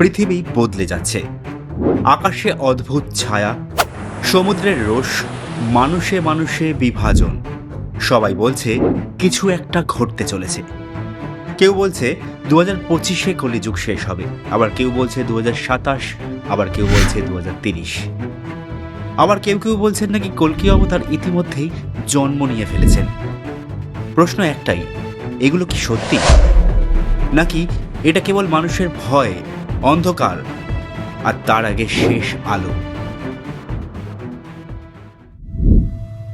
পৃথিবী বদলে যাচ্ছে। আকাশে অদ্ভুত ছায়া, সমুদ্রের রোষ, মানুষে মানুষে বিভাজন। সবাই বলছে, কিছু একটা ঘটতে চলেছে। কেউ বলছে দু হাজার পঁচিশে কলিযুগ শেষ হবে। আবার কেউ বলছে দু হাজার সাতাশ, আবার কেউ বলছে দু হাজার তিরিশ। আবার কেউ কেউ বলছেন নাকি কলকি অবতার ইতিমধ্যেই জন্ম নিয়ে ফেলেছেন। প্রশ্ন একটাই, এগুলো কি সত্যি? নাকি এটা কেবল মানুষের ভয় অন্ধকার আর তার আগে শেষ আলো।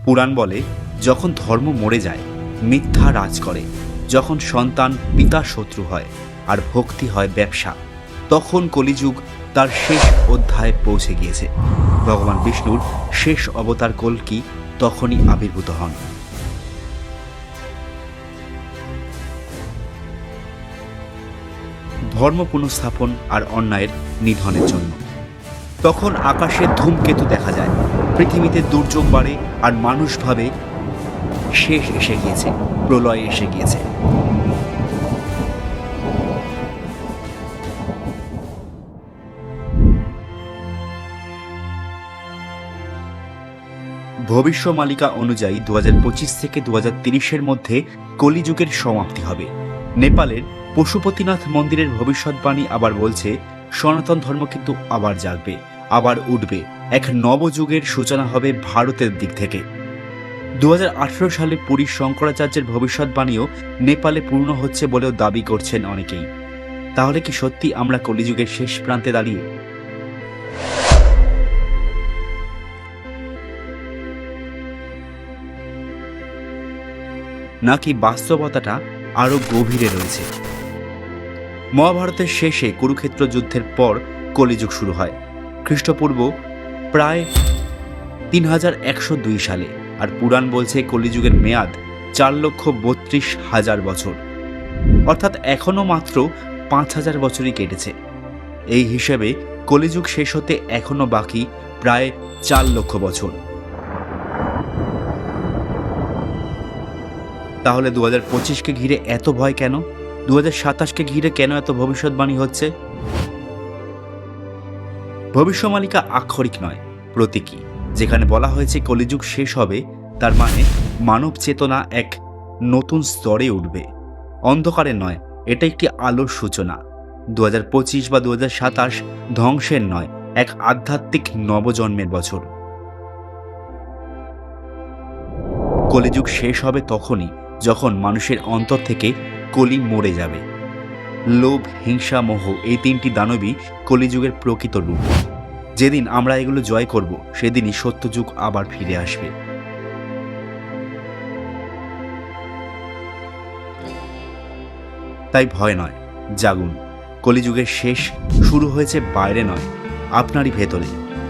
পুরাণ বলে, যখন ধর্ম মরে যায়, মিথ্যা রাজ করে। যখন সন্তান পিতা শত্রু হয় আর ভক্তি হয় ব্যবসা, তখন কলিযুগ তার শেষ অধ্যায়ে পৌঁছে গিয়েছে। ভগবান বিষ্ণুর শেষ অবতার কল্কি তখনই আবির্ভূত হন। ধর্ম পুনঃস্থাপন আর অন্যায়ের নিধনের জন্য। তখন আকাশে ধূমকেতু দেখা যায়। পৃথিবীতে দুর্যোগ বাড়ে আর মানুষ ভাবে শেষ এসে গিয়েছে, প্রলয় এসে গিয়েছে। ভবিষ্যমালিকা অনুযায়ী দু হাজার পঁচিশ থেকে দু এর মধ্যে কলিযুগের সমাপ্তি হবে। নেপালের পশুপতিনাথ মন্দিরের ভবিষ্যৎবাণী আবার বলছে, সনাতন ধর্ম কিন্তু আবার জাগবে, আবার উঠবে। এক নবযুগের সূচনা হবে ভারতের দিক থেকে। দু সালে পুরীর শঙ্করাচার্যের ভবিষ্যৎবাণীও নেপালে পূর্ণ হচ্ছে বলেও দাবি করছেন অনেকেই। তাহলে কি সত্যি আমরা কলিযুগের শেষ প্রান্তে দাঁড়িয়ে? নাকি বাস্তবতাটা আরও গভীরে রয়েছে। মহাভারতের শেষে কুরুক্ষেত্র যুদ্ধের পর কলিযুগ শুরু হয়। খ্রিস্টপূর্ব প্রায় তিন হাজার একশো দুই সালে, আর পুরাণ বলছে কলিযুগের মেয়াদ চার লক্ষ বত্রিশ হাজার বছর। অর্থাৎ এখনও মাত্র পাঁচ হাজার বছরই কেটেছে। এই হিসেবে কলিযুগ শেষ হতে এখনও বাকি প্রায় চার লক্ষ বছর। তাহলে দু হাজার পঁচিশকে ঘিরে এত ভয় কেন? দু হাজার সাতাশকে ঘিরে কেন এত ভবিষ্যৎবাণী হচ্ছে? ভবিষ্যমালিকা আক্ষরিক নয়, প্রতীকী। যেখানে বলা হয়েছে কলিযুগ শেষ হবে, তার মানে মানব চেতনা এক নতুন স্তরে উঠবে। অন্ধকারে নয়, এটা একটি আলোর সূচনা। দু হাজার পঁচিশ বা দু হাজার সাতাশ ধ্বংসের নয়, এক আধ্যাত্মিক নবজন্মের বছর। কলিযুগ শেষ হবে তখনই যখন মানুষের অন্তর থেকে কলি মরে যাবে। লোভ, হিংসা, মোহ এই তিনটি দানবই কলিযুগের প্রকৃত রূপ। যেদিন আমরা এগুলো জয় করব, সেদিনই সত্যযুগ আবার ফিরে আসবে। তাই ভয় নয়, জাগুন। কলিযুগের শেষ শুরু হয়েছে বাইরে নয়, আপনারই ভেতরে।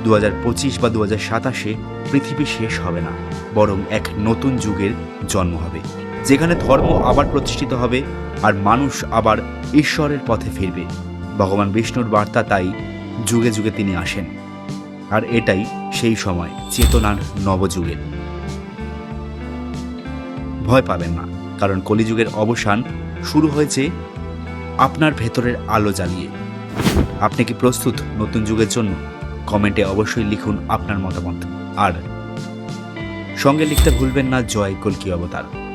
দু হাজার পঁচিশ বা দু সাতাশে পৃথিবী শেষ হবে না, বরং এক নতুন যুগের জন্ম হবে। যেখানে ধর্ম আবার প্রতিষ্ঠিত হবে আর মানুষ আবার ঈশ্বরের পথে ফিরবে। ভগবান বিষ্ণুর বার্তা তাই যুগে যুগে তিনি আসেন। আর এটাই সেই সময়, চেতনার নবযুগের ভয় পাবেন না, কারণ কলিযুগের অবসান শুরু হয়েছে আপনার ভেতরের আলো জ্বালিয়ে। আপনি কি প্রস্তুত নতুন যুগের জন্য? কমেন্টে অবশ্যই লিখুন আপনার মতামত। আর সঙ্গে লিখতে ভুলবেন না জয় কলকি অবতার।